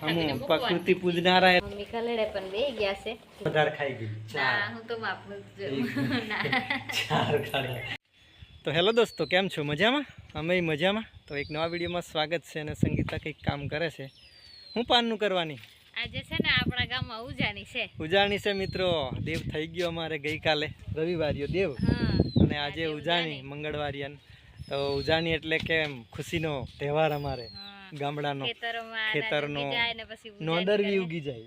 થાબીને હમ પ્રકૃતિ પૂજનારા મમ્મી કલેડે પણ બે ગયા છે. વધારે ખાઈ ગઈ. ના હું તો માપનું જ જોઉં. ના. ચાર ખાડા. તો હેલો દોસ્તો કેમ છો? મજામાં? અમે મજામાં. તો એક નવા વિડીયોમાં સ્વાગત છે અને સંગીતા કંઈક કામ કરે છે. હું પાનનું કરવાની? આજે છે ને આપણા ગામમાં ઉજાની છે. ઉજાણી છે મિત્રો. દેવ થઈ ગયો અમારે ગઈકાલે. રવિવારીયો દેવ. અને આજે ઉજાણી મંગળવારિયાન. તો ઉજાણી એટલે કેમ? ખુશીનો તહેવાર અમારે. ગામડાનો ખેતરનો નોંદરવી ઉગી જાય.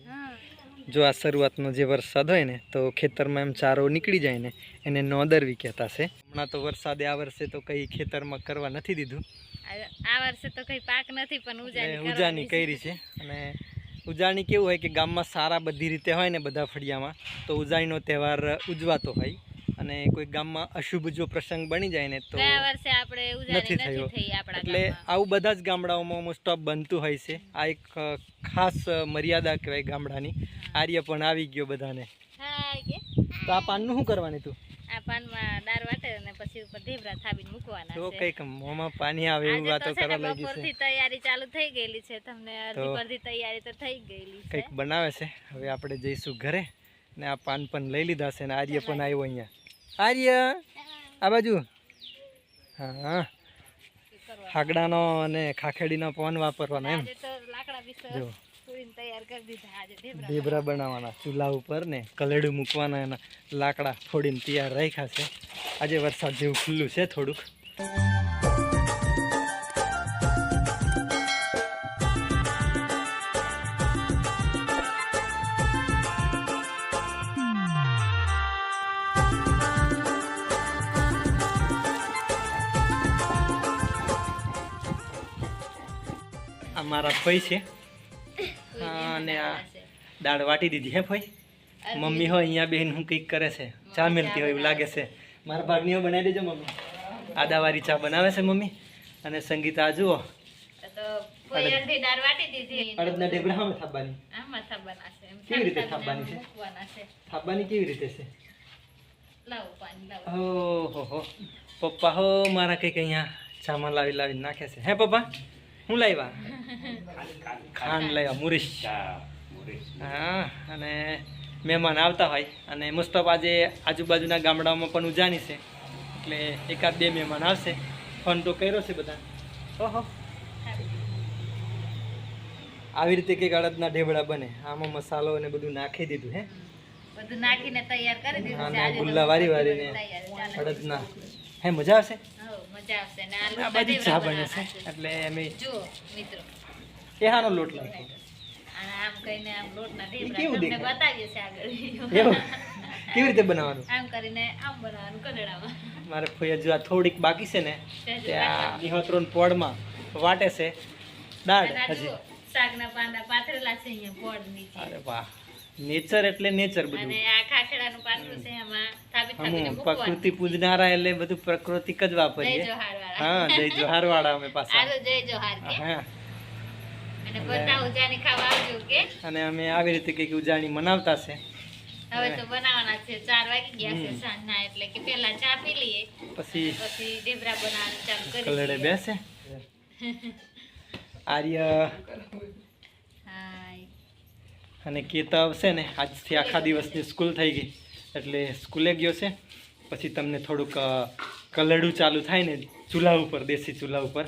જો આ શરૂઆતનો જે વરસાદ હોય ને તો ખેતરમાં એમ ચારો નીકળી જાય ને એને નોંદરવી કહેતા છે હમણાં તો વરસાદે આ વર્ષે તો કઈ ખેતરમાં કરવા નથી દીધું. આ- વર્ષે તો કઈ પાક નથી પણ ઉજાણી કરી છે. અને ઉજાણી કેવું હોય કે ગામમાં સારા બધી રીતે હોય ને બધા ફળિયામાં તો ઉજાણીનો તહેવાર ઉજવાતો હોય. અને કોઈ ગામમાં અશુભ જો પ્રસંગ બની જાય ને તો વર્ષે આપણે નથી થયો. એટલે આવું બધા જ ગામડાઓમાં મોસ્ટ ઓફ બનતું હોય છે. આ એક ખાસ મર્યાદા કહેવાય ગામડાની. આર્ય પણ આવી ગયો બધાને. તો આ પાનનું શું કરવાની તું? આ પાનમાં દાળ વાટે અને પછી ઉપર ઢેબરા થાબીને મૂકવાના તો પાણી આવે એવું વાતો તો છે ને કરવા લાગી છે. બપોરથી તૈયારી ચાલુ થઈ ગયેલી છે. તમને અડધી તો તૈયારી તો થઈ ગયેલી છે. કંઈક બનાવે છે. હવે આપણે જઈશું ઘરે ને આ પાન પણ લઈ લીધા છે ને આર્ય પણ આવ્યો અહીંયા. આર્ય આ બાજુ. હા. હાગડાનો અને ખાખેડીનો પવન વાપરવાનો એમ. જો. ઢેબરા. બનાવવાના ચૂલા ઉપર ને કલેડું મૂકવાના એના લાકડા ફોડીને તૈયાર રાખ્યા છે. આજે વરસાદ જેવું ખુલ્લું છે થોડુંક. આ મારા ભાઈ છે. અને આ દાળ વાટી દીધી હે ભાઈ. મમ્મી હોય અહીંયા બેન હું કંઈક કરે છે. ચા મેલતી હોય એવું લાગે છે. મારા ભાગની બનાવી દેજો મમ્મી. આદાવારી ચા બનાવે છે મમ્મી. અને સંગીતા આ જુઓ અડદના ઢેબરા છે. એમ કેવી રીતે થાબીને છે? મૂકવાના કેવી રીતે છે? ઓહો હો. પપ્પા હો મારા કંઈક અહીંયા ચામાં લાવી લાવી નાખે છે. હે પપ્પા? હું લાવ્યા ખાંડ લાવ્યા મુરીશ. હા અને મહેમાન આવતા હોય. અને મુસ્તફ આજે આજુબાજુના ગામડાઓમાં પણ ઉજાણી છે. એટલે એકાદ બે મહેમાન આવશે. ફોન તો કર્યો છે બધા. ઓહો. આવી રીતે કંઈક અડદના ઢેબડા બને. આમાં મસાલો અને બધું નાખી દીધું હે? બધું નાખીને તૈયાર કરી દીધું ગુલ્લા વારી વારીને અડદના. હે મજા આવશે? મજા આવશે ને આ બાજુ ચા બને છે એટલે અમે જુઓ મિત્રો. કેહાનો લોટ લાગ્યો અને આમ કહીને આમ લોટના ઢેબરા તમને બતાવીએ છે આગળ. એવું? કેવી રીતે બનાવવાનું? આમ કરીને આમ બનાવવાનું કદડામાં મારે ફોયા હજુ આ થોડીક બાકી છે ને તે આ નિહત્રોન પોડમાં વાટે છે. દાળ હજી. શાકના પાંદા પાથરેલા છે અહીંયા પોડ નીચે અરે વાહ. નેચર એટલે નેચર બધું. અને આ ખાખરાનું પાતળું છે એમાં થાબી થાબીને પ્રકૃતિ પૂજનારા એટલે બધું પ્રકૃતિક જ વાપરીએ. હા જય જોહાર વાળા અમે પાછા. આ જય જોહાર કે. હા અને બધા ઉજાની ખાવા આવજો કે. અને અમે આવી રીતે કંઈક ઉજાણી મનાવતા છે. હવે તો બનાવવાના છે. ચાર વાગી ગયા છે સાંજના એટલે કે પહેલા ચા પી લઈએ. પછી પછી ઢેબરા બનાવવાનું ચાલુ કરી કલડે બેસે. આર્ય. હાય. અને કેતવ આવશે ને આજથી આખા દિવસની સ્કૂલ થઈ ગઈ. એટલે સ્કૂલે ગયો છે. પછી તમને થોડુંક કલડું ચાલુ થાય ને ચૂલા ઉપર દેશી ચૂલા ઉપર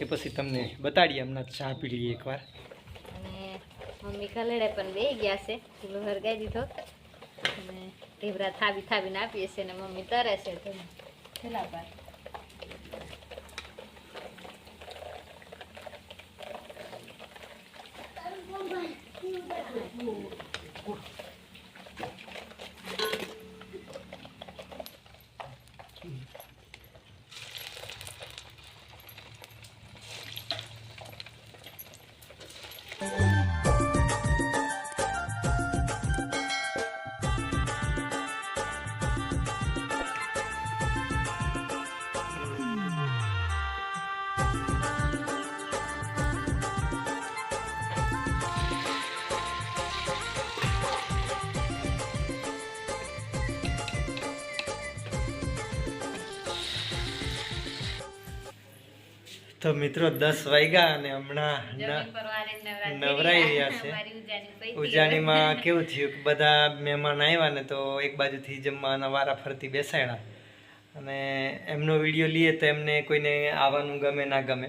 એ પછી તમને બતાડીએ હમણાં ચા પી લઈએ એકવાર. અને મમ્મી કલડે પણ બે ગયા છે ચૂલો હરગાઈ દીધો. અને ઢેબરા થાબી થાબીને આપીએ છીએ ને મમ્મી તરે છે ચૂલા છેલ્લા પર તો મિત્રો દસ વાગ્યા અને હમણાં નવરાઈ રહ્યા છે. ઉજાણીમાં કેવું થયું કે બધા મહેમાન આવ્યા ને તો એક બાજુથી જમવાના વારા ફરતી બેસાડ્યા અને એમનો વીડિયો લઈએ તો એમને કોઈને આવવાનું ગમે ના ગમે.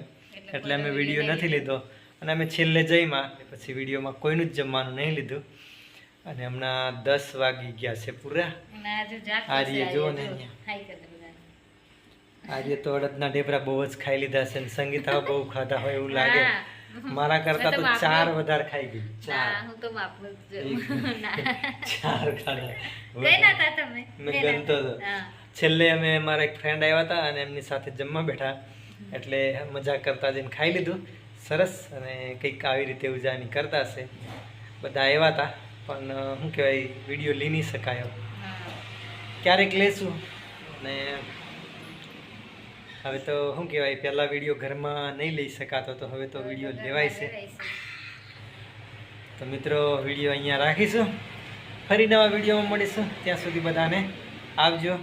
એટલે અમે વીડિયો નથી લીધો. અને અમે છેલ્લે જઈમાં પછી વિડીયોમાં કોઈનું જ જમવાનું નહીં લીધું. અને હમણાં દસ વાગી ગયા છે પૂરા. અને આ જો ને અહીંયા. આજે તો અડદના ઢેબરા બહુ જ ખાઈ લીધા છે ને સંગીતા બહુ ખાધા હોય એવું લાગે. મારા કરતા તો ચાર વધારે ખાઈ ગઈ. ચાર. હું તો. ચાર ખાધા. તમે? મેં ગઈ ના ગણતો તા? હતો. છેલ્લે અમે મારા એક ફ્રેન્ડ આવ્યા હતા અને એમની સાથે જમવા બેઠા. એટલે મજા કરતા જઈને ખાઈ લીધું. સરસ. અને કંઈક આવી રીતે ઉજાણી કરતા હશે. બધા આવ્યા હતા પણ શું કહેવાય વીડિયો લઈ નહીં શકાયો. ક્યારેક લેશું. અને હવે તો શું કહેવાય, પહેલાં વીડિયો ઘરમાં નહીં લઈ શકાતો તો હવે તો વીડિયો લેવાય છે. તો મિત્રો વીડિયો અહીંયા રાખીશું. ફરી નવા વિડીયોમાં મળીશું. ત્યાં સુધી બધાને આવજો.